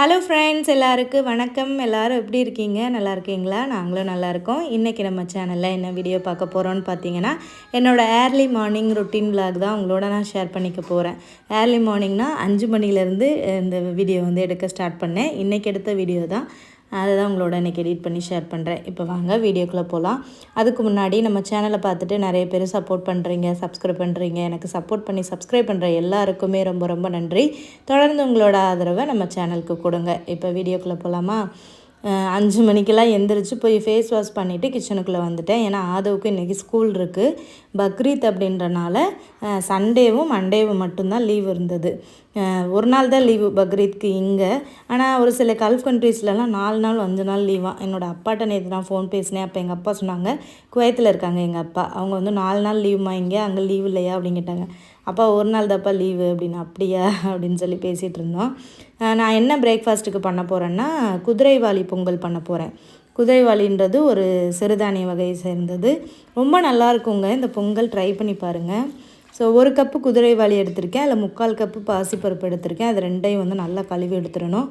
Hello friends எல்லாருக்கும் வணக்கம். எல்லோரும் எப்படி இருக்கீங்க? நல்லா இருக்கீங்களா? நாங்களும் நல்லா இருக்கோம். இன்றைக்கி நம்ம சேனலில் என்ன வீடியோ பார்க்க போகிறோன்னு பார்த்தீங்கன்னா என்னோட ஏர்லி மார்னிங் ரொட்டீன் vlog தான் உங்களோட நான் ஷேர் பண்ணிக்க போகிறேன் ஏர்லி மார்னிங்னா அஞ்சு மணிலேருந்து இந்த வீடியோ வந்து எடுக்க ஸ்டார்ட் பண்ணேன். இன்றைக்கி எடுத்த வீடியோ தான் அதை தான் உங்களோட இன்றைக்கி எடிட் பண்ணி ஷேர் பண்ணுறேன் இப்போ வாங்க வீடியோக்குள்ளே போகலாம் அதுக்கு முன்னாடி நம்ம சேனலை பார்த்துட்டு நிறைய பேர் சப்போர்ட் பண்ணுறீங்க சப்ஸ்கிரைப் பண்ணுறீங்க எனக்கு சப்போர்ட் பண்ணி சப்ஸ்கிரைப் பண்ணுற எல்லாருக்குமே ரொம்ப ரொம்ப நன்றி. தொடர்ந்து உங்களோட ஆதரவை நம்ம சேனலுக்கு கொடுங்க. இப்போ வீடியோக்குள்ளே போகலாமா அஞ்சு மணிக்கெல்லாம் எந்திரிச்சு போய் ஃபேஸ் வாஷ் பண்ணிவிட்டு கிச்சனுக்குள்ளே வந்துட்டேன். ஏன்னா ஆதவுக்கு இன்றைக்கி ஸ்கூல் இருக்குது பக்ரீத் அப்படின்றனால சண்டேவும் மண்டேவும் மட்டும்தான் லீவ் இருந்தது. ஒரு நாள் தான் லீவு பக்ரீத்க்கு இங்கே. ஆனால் ஒரு சில கல்ஃப் கண்ட்ரீஸ்லலாம் நாலு நாள் அஞ்சு நாள் லீவாக என்னோட அப்பாட்ட நேற்று நான் ஃபோன் பேசினேன். அப்போ எங்கள் அப்பா சொன்னாங்க குவைத்தில் இருக்காங்க எங்கள் அப்பா. அவங்க வந்து நாலு நாள் லீவ்மா இங்கே அங்கே லீவ் இல்லையா? அப்படின்னு கேட்டாங்க அப்பா ஒரு நாள் தப்பா லீவு அப்படின்னு அப்படியா அப்படின்னு சொல்லி பேசிகிட்டு இருந்தோம். நான் என்ன பிரேக்ஃபாஸ்ட்டுக்கு பண்ண போகிறேன்னா குதிரைவாலி பொங்கல் பண்ண போகிறேன் குதிரைவாளின்றது ஒரு சிறுதானிய வகையை சேர்ந்தது. ரொம்ப நல்லா இருக்குங்க. இந்த பொங்கல் ட்ரை பண்ணி பாருங்கள் ஸோ ஒரு கப்பு குதிரைவாளி எடுத்திருக்கேன். அதில் முக்கால் கப்பு பாசிப்பருப்பு எடுத்திருக்கேன். அது ரெண்டையும் வந்து நல்லா கழுவி எடுத்துடணும்.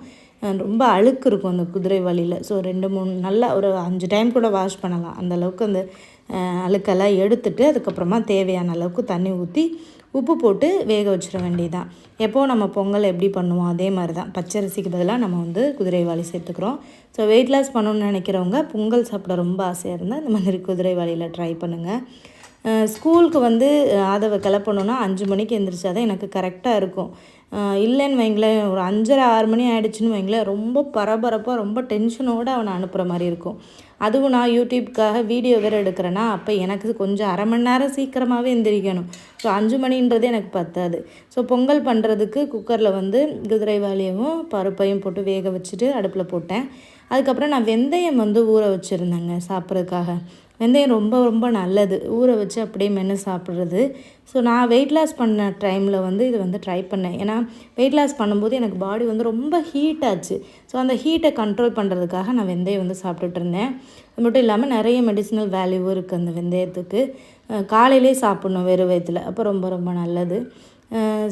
ரொம்ப அழுக்கு இருக்கும் அந்த குதிரைவாலியில் ஸோ ரெண்டு மூணு நல்லா ஒரு அஞ்சு டைம் கூட வாஷ் பண்ணலாம். அந்த அளவுக்கு அந்த அழுக்கெல்லாம் எடுத்துட்டு அதுக்கப்புறமா தேவையான அளவுக்கு தண்ணி ஊற்றி உப்பு போட்டு வேக வச்சிட வேண்டியதுதான். எப்போது நம்ம பொங்கல் எப்படி பண்ணுவோம்? அதே மாதிரி தான் பச்சரிசிக்கு பதிலாக நம்ம வந்து குதிரைவாலி சேர்த்துக்கிறோம். ஸோ வெயிட் லாஸ் பண்ணணும்னு நினைக்கிறவங்க பொங்கல் சாப்பிட ரொம்ப ஆசையாக இருந்தால் இந்த மாதிரி குதிரைவாலியில் ட்ரை பண்ணுங்கள் ஸ்கூலுக்கு வந்து ஆதவை கிளப்பணுன்னா அஞ்சு மணிக்கு எந்திரிச்சா தான் எனக்கு கரெக்டாக இருக்கும். இல்லைன்னு வைங்களேன் ஒரு அஞ்சரை ஆறு மணி ஆகிடுச்சின்னு வைங்களேன் ரொம்ப பரபரப்பாக ரொம்ப டென்ஷனோடு அவனை அனுப்புகிற மாதிரி இருக்கும். அதுவும் நான் யூடியூப்காக வீடியோ வேறு எடுக்கிறேன்னா அப்போ எனக்கு கொஞ்சம் அரை மணி நேரம் சீக்கிரமாகவே எந்திரிக்கணும். ஸோ அஞ்சு மணின்றது எனக்கு பத்தாது. ஸோ பொங்கல் பண்ணுறதுக்கு குக்கரில் வந்து குதிரைவாளியவும் பருப்பையும் போட்டு வேக வச்சுட்டு அடுப்பில் போட்டேன். அதுக்கப்புறம் நான் வெந்தயம் வந்து ஊற வச்சுருந்தேங்க சாப்பிட்றதுக்காக. வெந்தயம் ரொம்ப ரொம்ப நல்லது. ஊற வச்சு அப்படியே மென்று சாப்பிட்றது. ஸோ நான் வெயிட் லாஸ் பண்ண டைமில் வந்து இது வந்து ட்ரை பண்ணேன். ஏன்னா வெயிட் லாஸ் பண்ணும்போது எனக்கு பாடி வந்து ரொம்ப ஹீட் ஆச்சு. ஸோ அந்த ஹீட்டை கண்ட்ரோல் பண்ணுறதுக்காக நான் வெந்தயம் வந்து சாப்பிட்டுட்டு இருந்தேன். அது மட்டும் இல்லாமல் நிறைய மெடிசினல் வேல்யூவும் இருக்குது அந்த வெந்தயத்துக்கு. காலையிலே சாப்பிட்ணும் வெறும் வயிற்றுல அப்போ ரொம்ப ரொம்ப நல்லது.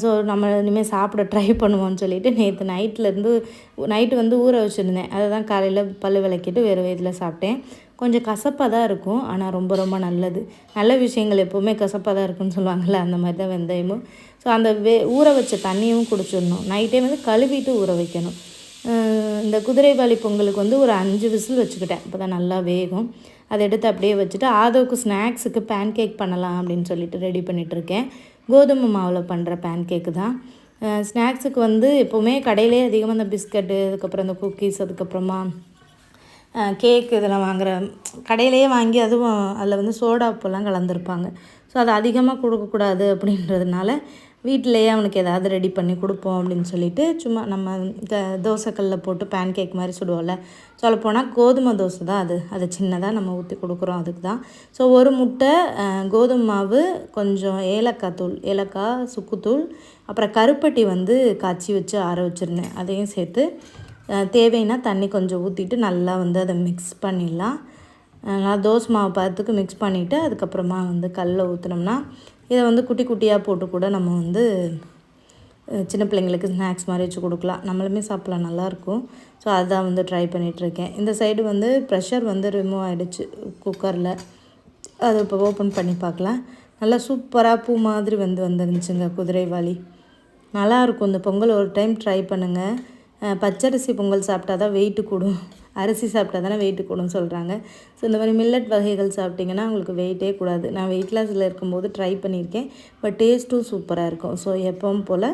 ஸோ நம்ம இனிமேல் சாப்பிட ட்ரை பண்ணுவோம்னு சொல்லிட்டு நேற்று நைட்லேருந்து நைட்டு வந்து ஊற வச்சுருந்தேன். அதை தான் காலையில் பல்லு விளக்கிட்டு வெறும் வயதில் சாப்பிட்டேன். கொஞ்சம் கசப்பாக தான் இருக்கும். ஆனால் ரொம்ப ரொம்ப நல்லது. நல்ல விஷயங்கள் எப்போவுமே கசப்பாக தான் இருக்குன்னு சொல்லுவாங்கள்ல அந்த மாதிரி தான் வெந்தயமும். ஸோ அந்த வே ஊற வச்ச தண்ணியும் குடிச்சிடணும். நைட்டே வந்து கழுவிட்டு ஊற வைக்கணும். இந்த குதிரைவாளி பொங்கலுக்கு வந்து ஒரு அஞ்சு விசில் வச்சுக்கிட்டேன். அப்போ தான் நல்லா வேகும். அதை எடுத்து அப்படியே வச்சுட்டு ஆதவுக்கு ஸ்நாக்ஸுக்கு பேன் கேக் பண்ணலாம் அப்படின்னு சொல்லிட்டு ரெடி பண்ணிகிட்ருக்கேன் கோதுமை மாவில் பண்ணுற பேன் கேக்கு தான் ஸ்நாக்ஸுக்கு வந்து எப்போவுமே கடையிலே அதிகமாக இந்த பிஸ்கட்டு அதுக்கப்புறம் இந்த குக்கீஸ் அதுக்கப்புறமா கேக் இதெல்லாம் வாங்குற கடையிலேயே வாங்கி அதுவும் அதில் வந்து சோடா உப்பெல்லாம் கலந்துருப்பாங்க. ஸோ அதை அதிகமாக கொடுக்கக்கூடாது அப்படின்றதுனால வீட்டிலையே அவனுக்கு ஏதாவது ரெடி பண்ணி கொடுப்போம் அப்படின்னு சொல்லிட்டு சும்மா நம்ம த தோசைக்கல்லில் போட்டு பேன் கேக் மாதிரி சுடுவோம்ல. சொல்லப்போனால் கோதுமை தோசை தான் அது. அது சின்னதாக நம்ம ஊற்றி கொடுக்குறோம் அதுக்கு தான். ஸோ ஒரு முட்டை கோதுமை மாவு கொஞ்சம் ஏலக்காய் தூள் ஏலக்காய் சுக்குத்தூள் அப்புறம் கருப்பட்டி வந்து காய்ச்சி வச்சு ஆற வச்சுருந்தேன். அதையும் சேர்த்து தேவைன்னா தண்ணி கொஞ்சம் ஊற்றிட்டு நல்லா வந்து அதை மிக்ஸ் பண்ணிடலாம். நல்லா தோசை மாவு பார்த்துக்கு மிக்ஸ் பண்ணிவிட்டு அதுக்கப்புறமா வந்து கல்லில் ஊற்றுனோம்னா இதை வந்து குட்டி குட்டியாக போட்டு கூட நம்ம வந்து சின்ன பிள்ளைங்களுக்கு ஸ்நாக்ஸ் மாதிரி வச்சு கொடுக்கலாம். நம்மளுமே சாப்பிட்லாம் நல்லாயிருக்கும் ஸோ அதுதான் வந்து ட்ரை பண்ணிகிட்ருக்கேன் இந்த சைடு வந்து ப்ரெஷர் வந்து ரிமூவ் ஆகிடுச்சு குக்கரில் அதை இப்போ ஓப்பன் பண்ணி பார்க்கலாம். நல்லா சூப்பராக பூ மாதிரி வந்து வந்துருந்துச்சுங்க குதிரைவாளி நல்லாயிருக்கும் இந்த பொங்கல் ஒரு டைம் ட்ரை பண்ணுங்கள் பச்சரிசி பொங்கல் சாப்பிட்டா தான் வெயிட்டு கூடும். அரிசி சாப்பிட்டா தானே வெயிட்டு கூடும் சொல்கிறாங்க ஸோ இந்த மாதிரி மில்லட் வகைகள் சாப்பிட்டிங்கன்னா உங்களுக்கு வெயிட்டே கூடாது. நான் வெயிட் லாஸில் இருக்கும்போது ட்ரை பண்ணியிருக்கேன். பட் டேஸ்ட்டும் சூப்பராக இருக்கும். ஸோ எப்பவும் போல்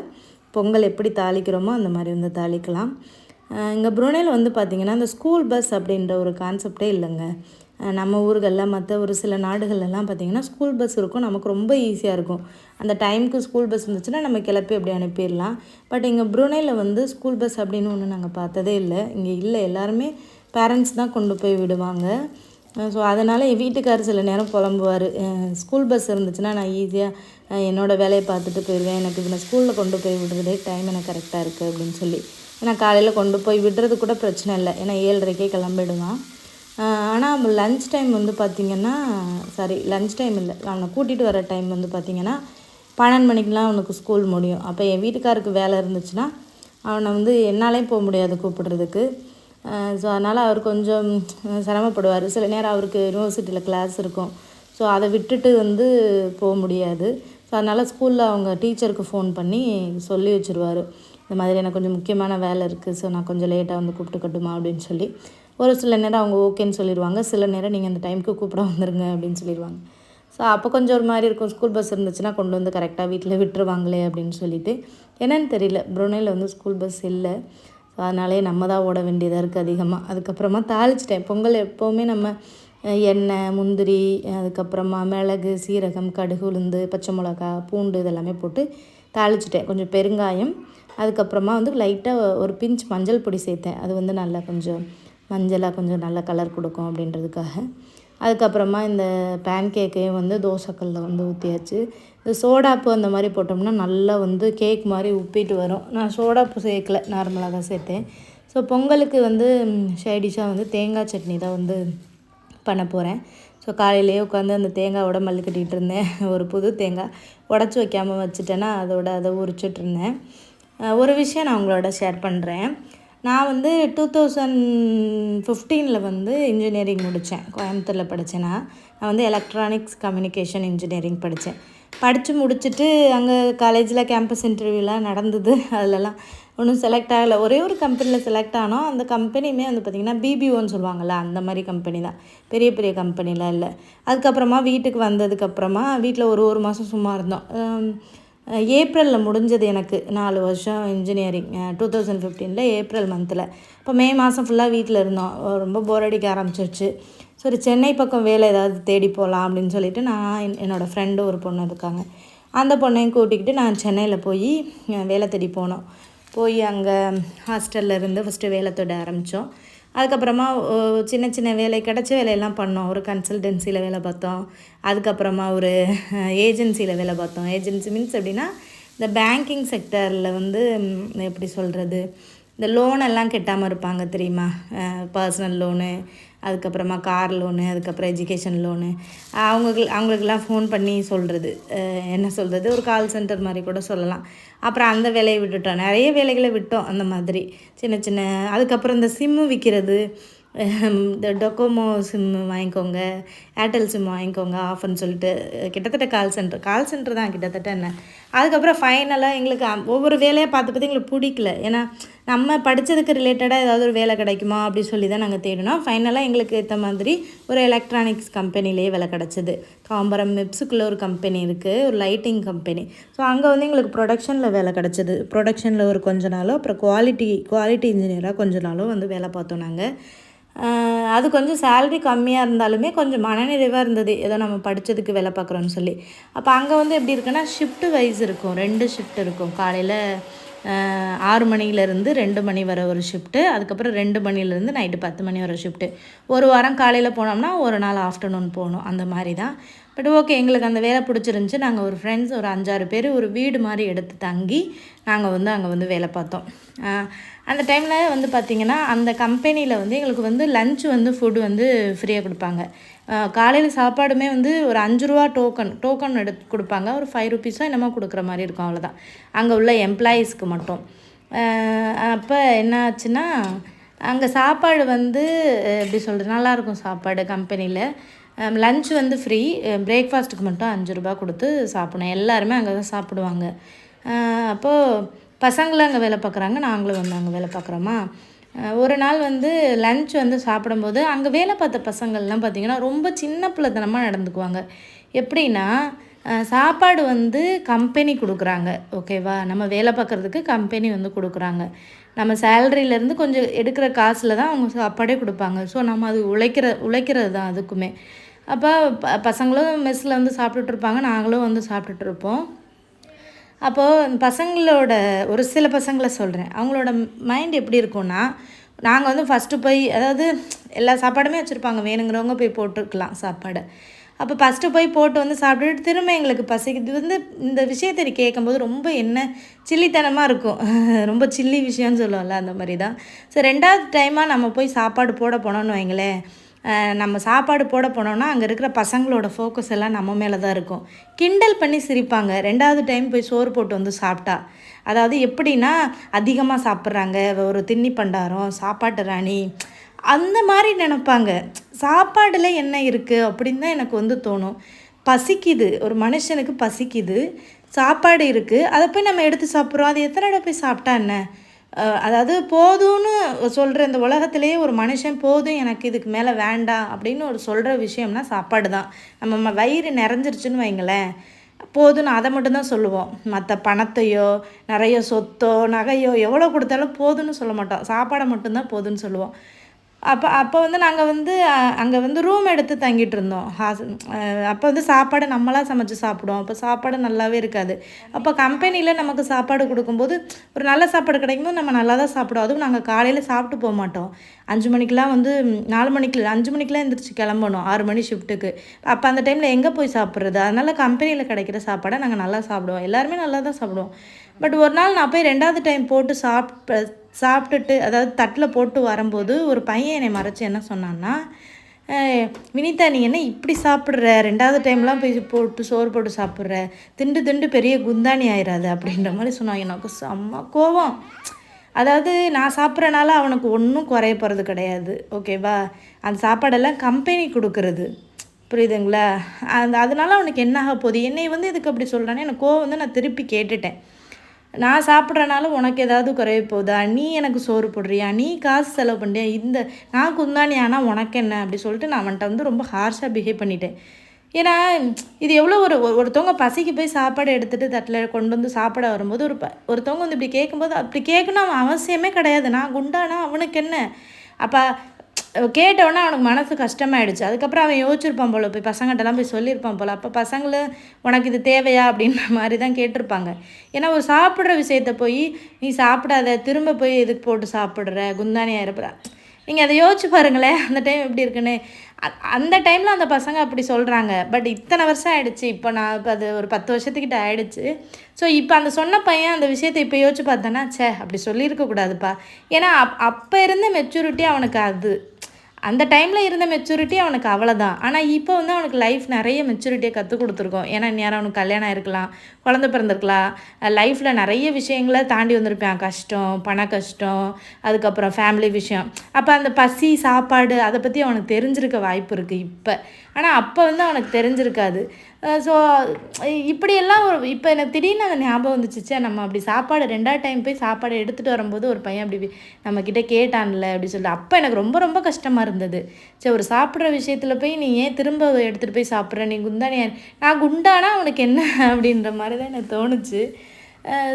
பொங்கல் எப்படி தாளிக்கிறோமோ அந்த மாதிரி வந்து தாளிக்கலாம். இங்கே புருனேல வந்து பார்த்திங்கன்னா இந்த ஸ்கூல் பஸ் அப்படின்ற ஒரு கான்செப்டே இல்லைங்க. நம்ம ஊர்களில் மற்ற ஒரு சில நாடுகள்லாம் பார்த்திங்கன்னா ஸ்கூல் பஸ் இருக்கும். நமக்கு ரொம்ப ஈஸியாக இருக்கும். அந்த டைமுக்கு ஸ்கூல் பஸ் இருந்துச்சுன்னா நம்ம கிளப்பி அப்படி அனுப்பிடலாம். பட் இங்கே புருனேயில் வந்து ஸ்கூல் பஸ் அப்படின்னு ஒன்று நாங்கள் பார்த்ததே இல்லை. இங்கே இல்லை. எல்லாருமே பேரண்ட்ஸ் தான் கொண்டு போய் விடுவாங்க. ஸோ அதனால் என் வீட்டுக்காரர் சில நேரம் புலம்புவார். ஸ்கூல் பஸ் இருந்துச்சுன்னா நான் ஈஸியாக என்னோடய வேலையை பார்த்துட்டு போயிடுவேன் எனக்கு நான் ஸ்கூலில் கொண்டு போய் விடுறதே டைம் எனக்கு கரெக்டாக இருக்குது அப்படின்னு சொல்லி. ஏன்னா காலையில் கொண்டு போய் விடுறது கூட பிரச்சனை இல்லை. ஏன்னா ஏழரைக்கே கிளம்பிடுவான். ஆனால் லஞ்ச் டைம் வந்து பார்த்திங்கன்னா சாரி லஞ்ச் டைம் இல்லை. அவனை கூட்டிகிட்டு வர டைம் வந்து பார்த்திங்கன்னா பன்னெண்டு மணிக்கெலாம் அவனுக்கு ஸ்கூல் முடியும். அப்போ என் வீட்டுக்காருக்கு வேலை இருந்துச்சுன்னா அவனை வந்து என்னாலேயும் போக முடியாது கூப்பிடுறதுக்கு. ஸோ அதனால் அவர் கொஞ்சம் சிரமப்படுவார். சில நேரம் அவருக்கு யூனிவர்சிட்டியில் கிளாஸ் இருக்கும். ஸோ அதை விட்டுட்டு வந்து போக முடியாது. ஸோ அதனால் ஸ்கூலில் அவங்க டீச்சருக்கு ஃபோன் பண்ணி சொல்லி வச்சுருவார். இந்த மாதிரி எனக்கு கொஞ்சம் முக்கியமான வேலை இருக்குது ஸோ நான் கொஞ்சம் லேட்டாக வந்து கூப்பிட்டுக்கட்டுமா அப்படின்னு சொல்லி. ஒரு சில நேரம் அவங்க ஓகேன்னு சொல்லிடுவாங்க சில நேரம் நீங்கள் அந்த டைமுக்கு கூப்பிட வந்துருங்க அப்படின்னு சொல்லிடுவாங்க. ஸோ அப்போ கொஞ்சம் ஒரு மாதிரி இருக்கும். ஸ்கூல் பஸ் இருந்துச்சுன்னா கொண்டு வந்து கரெக்டாக வீட்டில் விட்டுருவாங்களே அப்படின்னு சொல்லிட்டு. என்னன்னு தெரியல. ப்ரொனேயில் வந்து ஸ்கூல் பஸ் இல்லை. ஸோ அதனாலே நம்ம தான் ஓட வேண்டியதாக இருக்குது அதிகமாக அதுக்கப்புறமா தாளிச்சிட்டேன். பொங்கல் எப்போவுமே நம்ம எண்ணெய் முந்திரி அதுக்கப்புறமா மிளகு சீரகம் கடுகு உளுந்து பச்சை மிளகா பூண்டு இதெல்லாமே போட்டு தாளிச்சிட்டேன். கொஞ்சம் பெருங்காயம். அதுக்கப்புறமா வந்து லைட்டாக ஒரு பிஞ்ச் மஞ்சள் பொடி சேர்த்தேன். அது வந்து நல்லா கொஞ்சம் மஞ்சளாக கொஞ்சம் நல்ல கலர் கொடுக்கும் அப்படின்றதுக்காக. அதுக்கப்புறமா இந்த பேன் கேக்கையும் வந்து தோசைக்கல்லில் வந்து ஊற்றியாச்சு இந்த சோடாப்பு அந்த மாதிரி போட்டோம்னா நல்லா வந்து கேக் மாதிரி உப்பிட்டு வரும். நான் சோடாப்பு சேர்க்கல நார்மலாக தான் சேர்த்தேன். ஸோ பொங்கலுக்கு வந்து சைடிஷாக வந்து தேங்காய் சட்னி தான் வந்து பண்ண போகிறேன் ஸோ காலையிலேயே உட்காந்து அந்த தேங்காயோட மல்லு கட்டிகிட்டு இருந்தேன். ஒரு புது தேங்காய் உடச்சி வைக்காமல் வச்சுட்டேன்னா அதோட அதை உரிச்சிட்ருந்தேன் ஒரு விஷயம் நான் உங்களோட ஷேர் பண்ணுறேன் நான் வந்து டூ தௌசண்ட் ஃபிஃப்டீனில் வந்து இன்ஜினியரிங் முடித்தேன் கோயம்புத்தூரில் படித்தேன்னா நான். வந்து எலக்ட்ரானிக்ஸ் கம்யூனிகேஷன் இன்ஜினியரிங் படித்தேன் படித்து முடிச்சுட்டு அங்கே காலேஜில் கேம்பஸ் இன்டர்வியூலாம் நடந்தது. அதிலலாம் ஒன்றும் செலக்ட் ஆகலை. ஒரே ஒரு கம்பெனியில் செலக்ட் ஆனோம். அந்த கம்பெனியுமே வந்து பார்த்திங்கன்னா பிபிஓன்னு சொல்லுவாங்கள்ல அந்த மாதிரி கம்பெனி தான். பெரிய பெரிய கம்பெனிலாம் இல்லை. அதுக்கப்புறமா வீட்டுக்கு வந்ததுக்கப்புறமா வீட்டில் ஒரு ஒரு மாதம் சும்மா இருந்தோம். ஏப்ரலில் முடிஞ்சது எனக்கு. நாலு வருஷம் இன்ஜினியரிங் டூ தௌசண்ட் ஃபிஃப்டீனில் ஏப்ரல் மந்தில் இப்போ மே மாதம் ஃபுல்லாக வீட்டில் இருந்தோம். ரொம்ப போர் அடிக்க ஆரம்பிச்சிருச்சு. சரி சென்னை பக்கம் வேலை ஏதாவது தேடி போகலாம் அப்படின்னு சொல்லிட்டு நான் என்னோடய ஃப்ரெண்டு ஒரு பொண்ணு இருக்காங்க. அந்த பொண்ணையும் கூட்டிக்கிட்டு நான் சென்னையில் போய் வேலை தேடி போனோம். போய் அங்கே ஹாஸ்டலில் இருந்து ஃபஸ்ட்டு வேலை தொட ஆரம்பித்தோம் அதுக்கப்புறமா சின்ன சின்ன வேலை கிடச்ச வேலையெல்லாம் பண்ணோம். ஒரு கன்சல்டன்சியில் வேலை பார்த்தோம். அதுக்கப்புறமா ஒரு ஏஜென்சியில் வேலை பார்த்தோம். ஏஜென்சி மீன்ஸ் எப்படின்னா இந்த பேங்கிங் செக்டரில் வந்து எப்படி சொல்கிறது இந்த லோனெல்லாம் கெட்டாமல் இருப்பாங்க தெரியுமா? பர்சனல் லோனு அதுக்கப்புறமா கார் லோனு அதுக்கப்புறம் எஜுகேஷன் லோனு அவங்க அவங்களுக்கெல்லாம் ஃபோன் பண்ணி சொல்கிறது என்ன சொல்கிறது ஒரு கால் சென்டர் மாதிரி கூட சொல்லலாம். அப்புறம் அந்த வேலையை விட்டுட்டோம். நிறைய வேலைகளை விட்டோம் அந்த மாதிரி. சின்ன சின்ன அதுக்கப்புறம் இந்த சிம்மு விற்கிறது இந்த டொக்கோமோ சிம் வாங்கிக்கோங்க ஏர்டெல் சிம் வாங்கிக்கோங்க ஆஃப்னு சொல்லிட்டு கிட்டத்தட்ட கால் சென்டர் கால் சென்டர் தான் கிட்டத்தட்ட என்ன. அதுக்கப்புறம் ஃபைனலாக எங்களுக்கு ஒவ்வொரு வேலையை பார்த்து பார்த்து எங்களுக்கு பிடிக்கல. ஏன்னா நம்ம படித்ததுக்கு ரிலேட்டடாக ஏதாவது ஒரு வேலை கிடைக்குமா அப்படி சொல்லி தான் நாங்கள் தேடினோம். ஃபைனலாக எங்களுக்கு ஏற்ற மாதிரி ஒரு எலக்ட்ரானிக்ஸ் கம்பெனிலேயே வேலை கிடச்சிது. தாம்பரம் மிப்ஸுக்குள்ளே ஒரு கம்பெனி இருக்குது ஒரு லைட்டிங் கம்பெனி ஸோ அங்கே வந்து எங்களுக்கு ப்ரொடக்ஷனில் வேலை கிடச்சிது. ப்ரொடக்ஷனில் ஒரு கொஞ்ச நாளும் அப்புறம் குவாலிட்டி குவாலிட்டி இன்ஜினியராக கொஞ்ச நாளும் வந்து வேலை பார்த்தோம் நாங்கள் அது கொஞ்சம் சேல்ரி கம்மியாக இருந்தாலுமே கொஞ்சம் மனநிறைவாக இருந்தது. ஏதோ நம்ம படித்ததுக்கு வேலை பார்க்குறோன்னு சொல்லி. அப்போ அங்கே வந்து எப்படி இருக்குன்னா ஷிஃப்ட்டு வைஸ் இருக்கும். ரெண்டு ஷிஃப்ட் இருக்கும். காலையில் ஆறு மணிலேருந்து ரெண்டு மணி வர ஒரு ஷிஃப்ட்டு அதுக்கப்புறம் ரெண்டு மணிலேருந்து நைட்டு பத்து மணி வர ஷிஃப்ட்டு ஒரு வாரம் காலையில் போனோம்னா ஒரு நாள் ஆஃப்டர்நூன் போகணும். அந்த மாதிரி தான் பட் ஓகே எங்களுக்கு அந்த வேலை பிடிச்சிருந்துச்சி. நாங்கள் ஒரு ஃப்ரெண்ட்ஸ் ஒரு அஞ்சாறு பேர் ஒரு வீடு மாதிரி எடுத்து தங்கி நாங்கள் வந்து அங்கே வந்து வேலை பார்த்தோம். அந்த டைமில் வந்து பார்த்திங்கன்னா அந்த கம்பெனியில் வந்து எங்களுக்கு வந்து லஞ்ச் வந்து ஃபுட் வந்து ஃப்ரீயாக கொடுப்பாங்க. காலையில் சாப்பாடுமே வந்து ஒரு அஞ்சு ரூபா டோக்கன் டோக்கன் எடுத்து கொடுப்பாங்க. ஒரு ஃபைவ் ருபீஸோ என்னமோ கொடுக்குற மாதிரி இருக்கும் அவ்வளோதான் அங்கே உள்ள எம்ப்ளாயீஸ்க்கு மட்டும். அப்போ என்ன ஆச்சுன்னா அங்கே சாப்பாடு வந்து எப்படி சொல்கிறது நல்லாயிருக்கும் சாப்பாடு கம்பெனியில் லன்ச் வந்து ஃப்ரீ பிரேக்ஃபாஸ்ட்டுக்கு மட்டும் அஞ்சு ரூபா கொடுத்து சாப்பிடணும். எல்லாருமே அங்கே தான் சாப்பிடுவாங்க. அப்போது பசங்களும் அங்கே வேலை பார்க்குறாங்க நாங்களும் வந்து அங்கே வேலை பார்க்குறோமா? ஒரு நாள் வந்து லன்ச் வந்து சாப்பிடும்போது அங்கே வேலை பார்த்த பசங்கள்லாம் பார்த்திங்கன்னா ரொம்ப சின்ன பிள்ளைத்தனமாக நடந்துக்குவாங்க. எப்படின்னா சாப்பாடு வந்து கம்பெனி கொடுக்குறாங்க. ஓகேவா நம்ம வேலை பார்க்குறதுக்கு கம்பெனி வந்து கொடுக்குறாங்க. நம்ம சேலரியிலேருந்து கொஞ்சம் எடுக்கிற காசில் தான் அவங்க சாப்பாடே கொடுப்பாங்க. ஸோ நம்ம அது உழைக்கிற உழைக்கிறது தான் அதுக்குமே. அப்போ ப பசங்களும் மெஸ்ஸில் வந்து சாப்பிட்டுட்ருப்பாங்க நாங்களும் வந்து சாப்பிட்டுட்ருப்போம் அப்போது பசங்களோட ஒரு சில பசங்களை சொல்கிறேன் அவங்களோட மைண்ட் எப்படி இருக்கும்னா நாங்கள் வந்து ஃபஸ்ட்டு போய் அதாவது எல்லா சாப்பாடுமே வச்சுருப்பாங்க. வேணுங்கிறவங்க போய் போட்டுருக்கலாம் சாப்பாடு. அப்போ ஃபஸ்ட்டு போய் போட்டு வந்து சாப்பிட்டுட்டு திரும்ப எங்களுக்கு பசிக்குது. வந்து இந்த விஷயத்தை கேட்கும்போது ரொம்ப என்ன சில்லித்தனமாக இருக்கும். ரொம்ப சில்லி விஷயம்னு சொல்லுவோம்ல அந்த மாதிரி தான். ஸோ ரெண்டாவது டைமாக நம்ம போய் சாப்பாடு போட போனோம்னு வைங்களேன். நம்ம சாப்பாடு போட போனோம்னா அங்கே இருக்கிற பசங்களோட ஃபோக்கஸ் எல்லாம் நம்ம மேலே தான் இருக்கும். கிண்டல் பண்ணி சிரிப்பாங்க. ரெண்டாவது டைம் போய் சோறு போட்டு வந்து சாப்பிட்டா. அதாவது எப்படின்னா அதிகமாக சாப்பிட்றாங்க. ஒரு தின்னி பண்டாரம் சாப்பாட்டு ராணி அந்த மாதிரி நினப்பாங்க. சாப்பாடில் என்ன இருக்குது அப்படின்னு தான் எனக்கு வந்து தோணும். பசிக்குது. ஒரு மனுஷனுக்கு பசிக்குது. சாப்பாடு இருக்குது அதை போய் நம்ம எடுத்து சாப்பிட்றோம். அது எத்தனை இடம் போய் சாப்பிட்டா என்ன? அதாவது போதும்னு சொல்கிற இந்த உலகத்திலேயே ஒரு மனுஷன் போதும் எனக்கு இதுக்கு மேலே வேண்டாம் அப்படின்னு ஒரு சொல்கிற விஷயம்னா சாப்பாடு தான் நம்ம வயிறு நிறைஞ்சிருச்சுன்னு வைங்களேன். போதும்னு அதை மட்டும்தான் சொல்லுவோம். மற்ற பணத்தையோ நிறைய சொத்தோ நகையோ எவ்வளோ கொடுத்தாலும் போதும்னு சொல்ல மாட்டோம். சாப்பாடை மட்டும்தான் போதும்னு சொல்லுவோம். அப்போ அப்போ வந்து நாங்கள் வந்து அங்கே வந்து ரூம் எடுத்து தங்கிட்டு இருந்தோம். ஹாஸ் அப்போ வந்து சாப்பாடு நம்மளாக சமைச்சு சாப்பிடுவோம். அப்போ சாப்பாடு நல்லாவே இருக்காது. அப்போ கம்பெனியில் நமக்கு சாப்பாடு கொடுக்கும்போது ஒரு நல்ல சாப்பாடு கிடைக்கும்போது நம்ம நல்லா தான் சாப்பிடுவோம். அதுவும் நாங்கள் காலையில் சாப்பிட்டு போக மாட்டோம். அஞ்சு மணிக்கெலாம் வந்து நாலு மணிக்கு அஞ்சு மணிக்கெலாம் எந்திரிச்சு கிளம்பணும் ஆறு மணி ஷிஃப்ட்டுக்கு அப்போ அந்த டைமில் எங்கே போய் சாப்பிட்றது? அதனால் கம்பெனியில் கிடைக்கிற சாப்பாடை நாங்கள் நல்லா சாப்பிடுவோம். எல்லாருமே நல்லா தான் சாப்பிடுவோம். பட் ஒரு நாள் நான் போய் ரெண்டாவது டைம் போட்டு சாப்பிட்டு சாப்பிட்டுட்டு அதாவது தட்டில் போட்டு வரும்போது ஒரு பையன் என்னை மறைச்சி என்ன சொன்னான்னா வினிதா நீ என்ன இப்படி சாப்பிட்ற? ரெண்டாவது டைம்லாம் போய் போட்டு சோறு போட்டு சாப்பிட்ற? திண்டு திண்டு பெரிய குந்தாணி ஆயிடாது அப்படின்ற மாதிரி சொன்னாங்க எனக்கு செம்ம கோவம். அதாவது நான் சாப்பிட்றனால அவனுக்கு ஒன்றும் குறைய போகிறது கிடையாது. ஓகேவா அந்த சாப்பாடெல்லாம் கம்பெனி கொடுக்கறது. புரியுதுங்களா? அந்த அதனால அவனுக்கு என்ன ஆக போகுது? என்னை வந்து எதுக்கு அப்படி சொல்கிறானே எனக்கு கோவம் வந்து நான் திருப்பி கேட்டுட்டேன். நான் சாப்பிட்றனால உனக்கு ஏதாவது குறைய போகுதா? நீ எனக்கு சோறு போடுறியா? நீ காசு செலவு பண்ணுறியா இந்த நான் குந்தானி ஆனால் உனக்கு என்ன? அப்படி சொல்லிட்டு நான் அவன்கிட்ட வந்து ரொம்ப ஹார்ஷாக பிஹேவ் பண்ணிட்டேன். ஏன்னா இது எவ்வளோ ஒரு ஒரு- ஒருத்தவங்க பசிக்கு போய் சாப்பாடு எடுத்துகிட்டு தட்டில் கொண்டு வந்து சாப்பிட வரும்போது ஒரு ப ஒருத்தவங்க வந்து இப்படி கேட்கும்போது அப்படி கேட்கணும் அவன் அவசியமே கிடையாது. நான் குண்டானா அவனுக்கு என்ன? அப்போ கேட்டவொடனே அவனுக்கு மனசு கஷ்டமாயிடுச்சு. அதுக்கப்புறம் அவன் யோசிச்சிருப்பான் போல போய் பசங்கள்கிட்டலாம் போய் சொல்லியிருப்பான் போல. அப்போ பசங்களும் உனக்கு இது தேவையா? அப்படின்ற மாதிரி தான் கேட்டிருப்பாங்க. ஏன்னா ஒரு சாப்பிட்ற விஷயத்த போய் நீ சாப்பிடாத திரும்ப போய் இதுக்கு போட்டு சாப்பிட்ற? குந்தானியாக இருப்பா நீங்கள் அதை யோசிச்சு பாருங்களேன் அந்த டைம் எப்படி இருக்குன்னு. அந்த டைமில் அந்த பசங்க அப்படி சொல்கிறாங்க பட் இத்தனை வருஷம் ஆகிடுச்சு இப்போ நான் இப்போ அது ஒரு பத்து வருஷத்துக்கிட்ட ஆகிடுச்சு ஸோ இப்போ அந்த சொன்ன பையன் அந்த விஷயத்தை இப்போ யோசிச்சு பார்த்தேன்னா சே அப்படி சொல்லியிருக்கக்கூடாதுப்பா ஏன்னா அப் அப்போ இருந்த மெச்சூரிட்டி அவனுக்கு அது. அந்த டைமில் இருந்த மெச்சூரிட்டி அவனுக்கு அவ்வளோதான் ஆனால் இப்போ வந்து அவனுக்கு லைஃப் நிறைய மெச்சூரிட்டியை கற்றுக் கொடுத்துருக்கோம். ஏன்னா நேரம் அவனுக்கு கல்யாணம் இருக்கலாம் குழந்த பிறந்திருக்கலாம். லைஃப்பில் நிறைய விஷயங்களை தாண்டி வந்திருப்பான். கஷ்டம் பண கஷ்டம் அதுக்கப்புறம் ஃபேமிலி விஷயம். அப்போ அந்த பசி சாப்பாடு அதை பற்றி அவனுக்கு தெரிஞ்சிருக்க வாய்ப்பு இருக்குது இப்போ. ஆனால் அப்போ வந்து அவனுக்கு தெரிஞ்சிருக்காது. ஸோ இப்படியெல்லாம் ஒரு இப்போ எனக்கு திடீர்னு அந்த ஞாபகம் வந்துச்சு ச்சே நம்ம அப்படி சாப்பாடு ரெண்டாவது டைம் போய் சாப்பாடு எடுத்துகிட்டு வரும்போது ஒரு பையன் அப்படி நம்மக்கிட்ட கேட்டான்ல அப்படி சொல்லிட்டு. அப்போ எனக்கு ரொம்ப ரொம்ப கஷ்டமாக இருந்தது. சரி ஒரு சாப்பிட்ற விஷயத்தில் போய் நீ ஏன் திரும்ப எடுத்துகிட்டு போய் சாப்பிட்ற? நீ குந்தானியா நான் குண்டானா அவனுக்கு என்ன? அப்படின்ற மாதிரி தான் எனக்கு தோணுச்சு.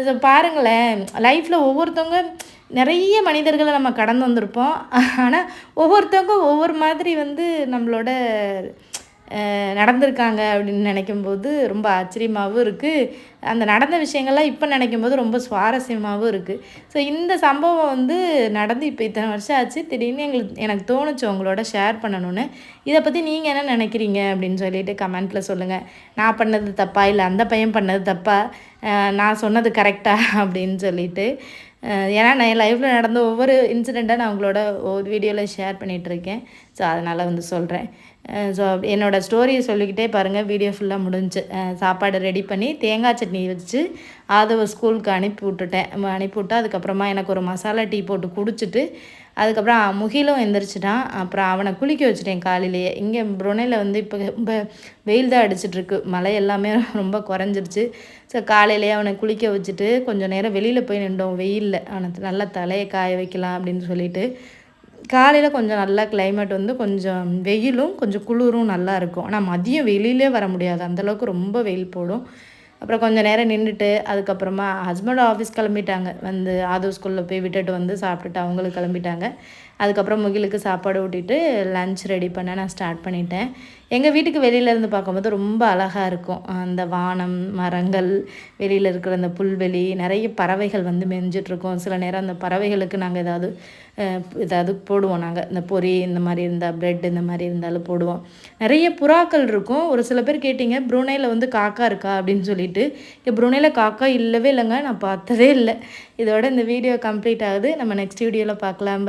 ஸோ பாருங்களேன் லைஃப்பில் ஒவ்வொருத்தவங்க நிறைய மனிதர்களை நம்ம கடந்து வந்திருப்போம். ஆனால் ஒவ்வொருத்தவங்க ஒவ்வொரு மாதிரி வந்து நம்மளோட நடந்திருக்காங்க அப்படின்னு நினைக்கும்போது ரொம்ப ஆச்சரியமாகவும் இருக்குது அந்த நடந்த விஷயங்கள்லாம் இப்போ நினைக்கும்போது ரொம்ப சுவாரஸ்யமாகவும் இருக்குது ஸோ இந்த சம்பவம் வந்து நடந்து இப்போ இத்தனை வருஷம் ஆச்சு. திடீர்னு எங்களுக்கு எனக்கு தோணுச்சு உங்களோட ஷேர் பண்ணணும்னு. இதை பற்றி நீங்கள் என்ன நினைக்கிறீங்க அப்படின்னு சொல்லிட்டு கமெண்ட்டில் சொல்லுங்கள் நான் பண்ணது தப்பா? இல்லை அந்த பையன் பண்ணது தப்பா? நான் சொன்னது கரெக்டாக அப்படின்னு சொல்லிட்டு. ஏன்னா நான் என் லைஃப்பில் நடந்த ஒவ்வொரு இன்சிடெண்ட்டாக நான் உங்களோட ஒவ்வொரு வீடியோவில் ஷேர் பண்ணிகிட்ருக்கேன் ஸோ அதனால் வந்து சொல்கிறேன் ஸோ என்னோடய ஸ்டோரியை சொல்லிக்கிட்டே பாருங்கள் வீடியோ ஃபுல்லாக முடிஞ்சு. சாப்பாடு ரெடி பண்ணி தேங்காய் சட்னி வச்சு ஆதவ ஸ்கூலுக்கு அனுப்பி விட்டுட்டேன். அனுப்பி விட்டு அதுக்கப்புறமா எனக்கு ஒரு மசாலா டீ போட்டு குடிச்சிட்டு அதுக்கப்புறம் முகிலும் எந்திரிச்சிட்டான். அப்புறம் அவனை குளிக்க வச்சுட்டேன் காலையிலேயே. இங்கே புருனையில் வந்து இப்போ ரொம்ப வெயில் தான் அடிச்சிட்ருக்கு மழை எல்லாமே ரொம்ப குறைஞ்சிருச்சு. ஸோ காலையிலேயே அவனை குளிக்க வச்சுட்டு கொஞ்சம் நேரம் வெளியில் போய் நின்றோம். வெயிலில். அவனை நல்லா தலையை காய வைக்கலாம் அப்படின்னு சொல்லிட்டு காலையில் கொஞ்சம் நல்லா கிளைமேட் வந்து கொஞ்சம் வெயிலும் கொஞ்சம் குளிரும் நல்லா இருக்கும். ஆனால் மதியம் வெளியிலே வர முடியாது. அந்தளவுக்கு ரொம்ப வெயில் போடும். அப்புறம் கொஞ்சம் நேரம் நின்றுட்டு அதுக்கப்புறமா ஹஸ்பண்ட் ஆஃபீஸ் கிளம்பிட்டாங்க. வந்து ஆதோ ஸ்கூலில் போய் விட்டுட்டு வந்து சாப்பிட்டுட்டு அவங்களும் கிளம்பிட்டாங்க. அதுக்கப்புறம் முகிலுக்கு சாப்பாடு ஊட்டிட்டு லஞ்ச் ரெடி பண்ண நான் ஸ்டார்ட் பண்ணிட்டேன். எங்கள் வீட்டுக்கு வெளியில இருந்து பார்க்கும்போது ரொம்ப அழகாக இருக்கும். அந்த வானம் மரங்கள் வெளியில் இருக்கிற அந்த புல்வெளி நிறைய பறவைகள் வந்து மெஞ்சிட்ருக்கோம் சில நேரம் அந்த பறவைகளுக்கு நாங்கள் ஏதாவது ஏதாவது போடுவோம். நாங்கள் இந்த பொரி இந்த மாதிரி இருந்தால் பிரெட் இந்த மாதிரி இருந்தாலும் போடுவோம். நிறைய புறாக்கள் இருக்கும். ஒரு சில பேர் கேட்டிங்க ப்ரூனேயில் வந்து காக்கா இருக்கா? அப்படின்னு சொல்லிட்டு. இங்கே ப்ரூனேயில் காக்கா இல்லவே இல்லைங்க. நான் பார்த்ததே இல்லை. இதோட இந்த வீடியோ கம்ப்ளீட் ஆகுது. நம்ம நெக்ஸ்ட் வீடியோவில் பார்க்கலாம்.